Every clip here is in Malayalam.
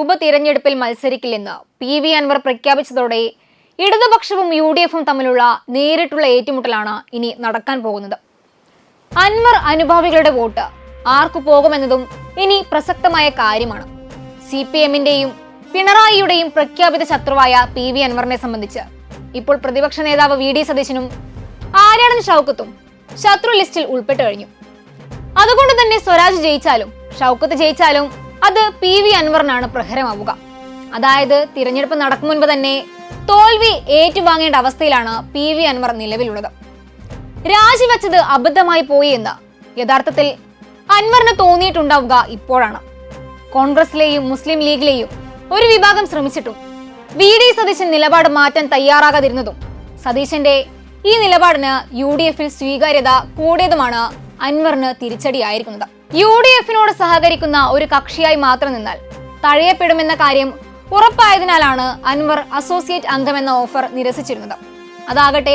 ഉപതിരഞ്ഞെടുപ്പിൽ മത്സരിക്കില്ലെന്ന് പി വി അൻവർ പ്രഖ്യാപിച്ചതോടെ ഇടതുപക്ഷവും യു ഡി എഫും തമ്മിലുള്ള നേരിട്ടുള്ള ഏറ്റുമുട്ടലാണ് ഇനി നടക്കാൻ പോകുന്നത്. അൻവർ അനുഭാവികളുടെ വോട്ട് ആർക്കു പോകുമെന്നതും ഇനി പ്രസക്തമായ കാര്യമാണ്. സി പി എമ്മിന്റെയും പിണറായിയുടെയും പ്രഖ്യാപിത ശത്രുവായ പി വി അൻവറിനെ സംബന്ധിച്ച് ഇപ്പോൾ പ്രതിപക്ഷ നേതാവ് വി ഡി സതീശനും ആര്യാടൻ ഷൗക്കത്തും ശത്രു ലിസ്റ്റിൽ ഉൾപ്പെട്ടു കഴിഞ്ഞു. അതുകൊണ്ട് തന്നെ സ്വരാജ് ജയിച്ചാലും ഷൗക്കത്ത് ജയിച്ചാലും അത് പി വി അൻവറിനാണ് പ്രഹരമാവുക. അതായത് തിരഞ്ഞെടുപ്പ് നടക്കും മുൻപ് തന്നെ തോൽവി ഏറ്റുവാങ്ങേണ്ട അവസ്ഥയിലാണ് പി വി അൻവർ നിലവിലുള്ളത്. രാജിവെച്ചത് അബദ്ധമായി പോയി എന്ന് യഥാർത്ഥത്തിൽ അൻവറിന് തോന്നിയിട്ടുണ്ടാവുക ഇപ്പോഴാണ്. കോൺഗ്രസിലെയും മുസ്ലിം ലീഗിലെയും ഒരു വിഭാഗം ശ്രമിച്ചിട്ടും വി ഡി സതീശൻ നിലപാട് മാറ്റാൻ തയ്യാറാകാതിരുന്നതും സതീശന്റെ ഈ നിലപാടിന് യു ഡി എഫിൽ സ്വീകാര്യത കൂടിയതുമാണ് അൻവറിന് തിരിച്ചടിയായിരിക്കുന്നത്. യു ഡി എഫിനോട് സഹകരിക്കുന്ന ഒരു കക്ഷിയായി മാത്രം നിന്നാൽ തഴയപ്പെടുമെന്ന കാര്യം ഉറപ്പായതിനാലാണ് അൻവർ അസോസിയേറ്റ് അംഗമെന്ന ഓഫർ നിരസിച്ചിരുന്നത്. അതാകട്ടെ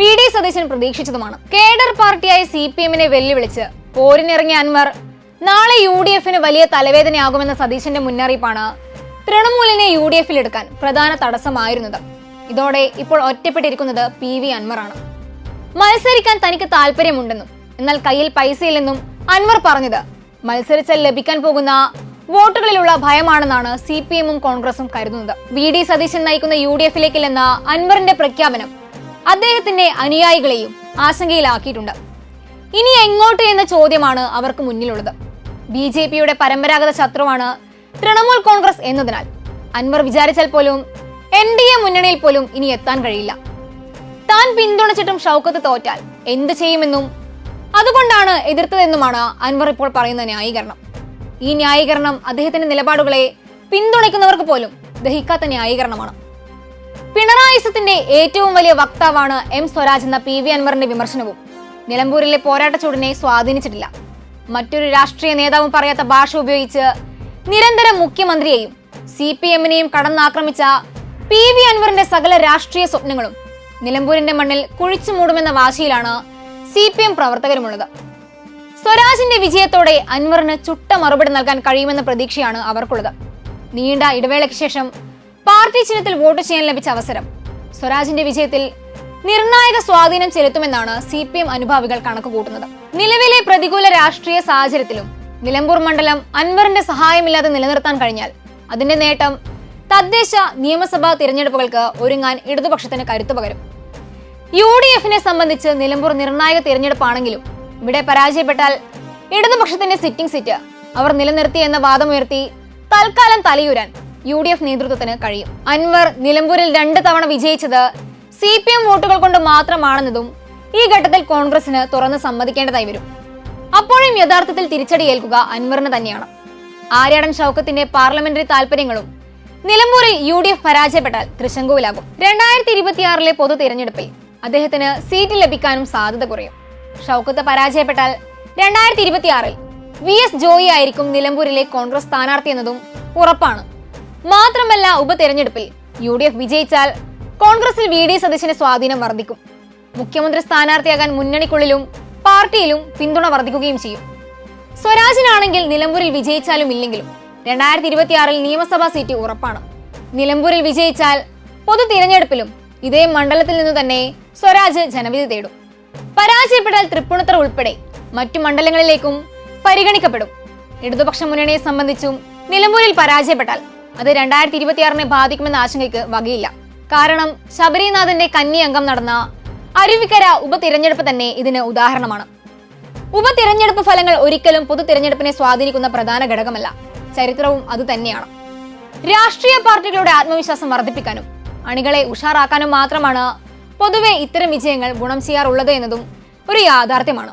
വി ഡി സതീശൻ പ്രതീക്ഷിച്ചതുമാണ്. കേഡർ പാർട്ടിയായ സി പി എമ്മിനെ വെല്ലുവിളിച്ച് പോരിനിറങ്ങിയ അൻവർ നാളെ യു ഡി എഫിന് വലിയ തലവേദനയാകുമെന്ന സതീശന്റെ മുന്നറിയിപ്പാണ് തൃണമൂലിനെ യു ഡി എഫിൽ എടുക്കാൻ പ്രധാന തടസ്സമായിരുന്നത്. ഇതോടെ ഇപ്പോൾ ഒറ്റപ്പെട്ടിരിക്കുന്നത് പി വി അൻവറാണ്. മത്സരിക്കാൻ തനിക്ക് താല്പര്യമുണ്ടെന്നും എന്നാൽ കയ്യിൽ പൈസയില്ലെന്നും അൻവർ പറഞ്ഞത്. മത്സരിച്ചാൽ ലഭിക്കാൻ പോകുന്ന വോട്ടുകളിലുള്ള ഭയമാണെന്നാണ് സി പി എമ്മും കോൺഗ്രസും കരുതുന്നത്. വി ഡി സതീശൻ നയിക്കുന്ന യു ഡി എഫിലേക്കില്ലെന്ന അൻവറിന്റെ പ്രഖ്യാപനം അദ്ദേഹത്തിന്റെ അനുയായികളെയും ആശങ്കയിലാക്കിയിട്ടുണ്ട്. ഇനി എങ്ങോട്ട് എന്ന ചോദ്യമാണ് അവർക്ക് മുന്നിലുള്ളത്. ബി ജെ പിയുടെ പരമ്പരാഗത ശത്രുവാണ് തൃണമൂൽ കോൺഗ്രസ് എന്നതിനാൽ അൻവർ വിചാരിച്ചാൽ പോലും എൻ ഡി എ മുന്നണിയിൽ പോലും ഇനി എത്താൻ കഴിയില്ല. താൻ പിന്തുണച്ചിട്ടും ഷൗക്കത്ത് തോറ്റാൽ എന്ത് ചെയ്യുമെന്നും അതുകൊണ്ടാണ് എതിർത്തതെന്നുമാണ് അൻവർ ഇപ്പോൾ പറയുന്ന ന്യായീകരണം. ഈ ന്യായീകരണം അദ്ദേഹത്തിന്റെ നിലപാടുകളെ പിന്തുണയ്ക്കുന്നവർക്ക് പോലും ദഹിക്കാത്ത ന്യായീകരണമാണ്. പിണറായിസത്തിന്റെ ഏറ്റവും വലിയ വക്താവാണ് എം സ്വരാജ് എന്ന പി വി അൻവറിന്റെ വിമർശനവും നിലമ്പൂരിലെ പോരാട്ട ചൂടിനെ സ്വാധീനിച്ചിട്ടില്ല. മറ്റൊരു രാഷ്ട്രീയ നേതാവും പറയാത്ത ഭാഷ ഉപയോഗിച്ച് നിരന്തരം മുഖ്യമന്ത്രിയെയും സി പി എമ്മിനെയും കടന്നാക്രമിച്ച പി വി അൻവറിന്റെ സകല രാഷ്ട്രീയ സ്വപ്നങ്ങളും നിലമ്പൂരിന്റെ മണ്ണിൽ കുഴിച്ചു മൂടുമെന്ന വാശിയിലാണ് സി പി എം പ്രവർത്തകരുമുള്ളത്. സ്വരാജിന്റെ വിജയത്തോടെ അൻവറിന് ചുട്ട മറുപടി നൽകാൻ കഴിയുമെന്ന പ്രതീക്ഷയാണ് അവർക്കുള്ളത്. നീണ്ട ഇടവേളയ്ക്ക് ശേഷം പാർട്ടി ചിഹ്നത്തിൽ വോട്ട് ചെയ്യാൻ ലഭിച്ച അവസരം. സ്വരാജിന്റെ വിജയത്തിൽ നിർണായക സ്വാധീനം ചെലുത്തുമെന്നാണ് സി പി എം അനുഭാവികൾ കണക്കുകൂട്ടുന്നത് നിലവിലെ പ്രതികൂല രാഷ്ട്രീയ സാഹചര്യത്തിലും നിലമ്പൂർ മണ്ഡലം അൻവറിന്റെ സഹായമില്ലാതെ നിലനിർത്താൻ കഴിഞ്ഞാൽ അതിന്റെ നേട്ടം തദ്ദേശ നിയമസഭാ തിരഞ്ഞെടുപ്പുകൾക്ക് ഒരുങ്ങാൻ ഇടതുപക്ഷത്തിന് കരുത്തു പകരും. യു ഡി എഫിനെ സംബന്ധിച്ച് നിലമ്പൂർ നിർണായക തിരഞ്ഞെടുപ്പാണെങ്കിലും ഇവിടെ പരാജയപ്പെട്ടാൽ ഇടതുപക്ഷത്തിന്റെ സിറ്റിംഗ് സീറ്റ് അവർ നിലനിർത്തി എന്ന വാദമുയർത്തി തൽക്കാലം തലയൂരാൻ യു ഡി എഫ് നേതൃത്വത്തിന് കഴിയും. അൻവർ നിലമ്പൂരിൽ രണ്ട് തവണ വിജയിച്ചത് സി പി എം വോട്ടുകൾ കൊണ്ട് മാത്രമാണെന്നതും ഈ ഘട്ടത്തിൽ കോൺഗ്രസിന് തുറന്ന് സമ്മതിക്കേണ്ടതായി വരും. അപ്പോഴും യഥാർത്ഥത്തിൽ തിരിച്ചടി ഏൽക്കുക അൻവറിന് തന്നെയാണ്. ആര്യാടൻ ഷൗക്കത്തിന്റെ പാർലമെന്ററി താല്പര്യങ്ങളും നിലമ്പൂരിൽ യു ഡി എഫ് പരാജയപ്പെട്ടാൽ തൃശങ്കുവിലാകും. രണ്ടായിരത്തി ഇരുപത്തിയാറിലെ പൊതു തിരഞ്ഞെടുപ്പിൽ അദ്ദേഹത്തിന് സീറ്റ് ലഭിക്കാനും സാധ്യത കുറയും. ഷൗക്കത്ത് പരാജയപ്പെട്ടാൽ രണ്ടായിരത്തി ഇരുപത്തിയാറിൽ വി എസ് ജോയി ആയിരിക്കും നിലമ്പൂരിലെ കോൺഗ്രസ് സ്ഥാനാർത്ഥി എന്നതും ഉറപ്പാണ്. മാത്രമല്ല ഉപതെരഞ്ഞെടുപ്പിൽ യു ഡി എഫ് വിജയിച്ചാൽ കോൺഗ്രസിൽ വി ഡി സദസ്സിന്റെ സ്വാധീനം വർദ്ധിക്കും. മുഖ്യമന്ത്രി സ്ഥാനാർത്ഥിയാകാൻ മുന്നണിക്കുള്ളിലും പാർട്ടിയിലും പിന്തുണ വർദ്ധിക്കുകയും ചെയ്യും. സ്വരാജിനാണെങ്കിൽ നിലമ്പൂരിൽ വിജയിച്ചാലും ഇല്ലെങ്കിലും രണ്ടായിരത്തി ഇരുപത്തിയാറിൽ നിയമസഭാ സീറ്റ് ഉറപ്പാണ്. നിലമ്പൂരിൽ വിജയിച്ചാൽ പൊതു തിരഞ്ഞെടുപ്പിലും ഇതേ മണ്ഡലത്തിൽ നിന്ന് തന്നെ സ്വരാജ് ജനവിധി തേടും. പരാജയപ്പെട്ടാൽ തൃപ്പൂണിത്തറ ഉൾപ്പെടെ മറ്റു മണ്ഡലങ്ങളിലേക്കും പരിഗണിക്കപ്പെടും. ഇടതുപക്ഷ മുന്നണിയെ സംബന്ധിച്ചും നിലമ്പൂരിൽ പരാജയപ്പെട്ടാൽ അത് രണ്ടായിരത്തി ഇരുപത്തിയാറിനെ ബാധിക്കുമെന്ന ആശങ്കയ്ക്ക് വകയില്ല. കാരണം ശബരിനാഥന്റെ കന്നി അംഗം നടന്ന അരുവിക്കര ഉപതിരഞ്ഞെടുപ്പ് തന്നെ ഇതിന് ഉദാഹരണമാണ്. ഉപതിരഞ്ഞെടുപ്പ് ഫലങ്ങൾ ഒരിക്കലും പൊതു തിരഞ്ഞെടുപ്പിനെ സ്വാധീനിക്കുന്ന പ്രധാന ഘടകമല്ല. ചരിത്രവും അതുതന്നെയാണ് രാഷ്ട്രീയ പാർട്ടികളുടെ ആത്മവിശ്വാസം വർദ്ധിപ്പിക്കാനും അണികളെ ഉഷാറാക്കാനും മാത്രമാണ് പൊതുവെ ഇത്തരം വിജയങ്ങൾ ഗുണം ചെയ്യാറുള്ളത് എന്നതും ഒരു യാഥാർത്ഥ്യമാണ്.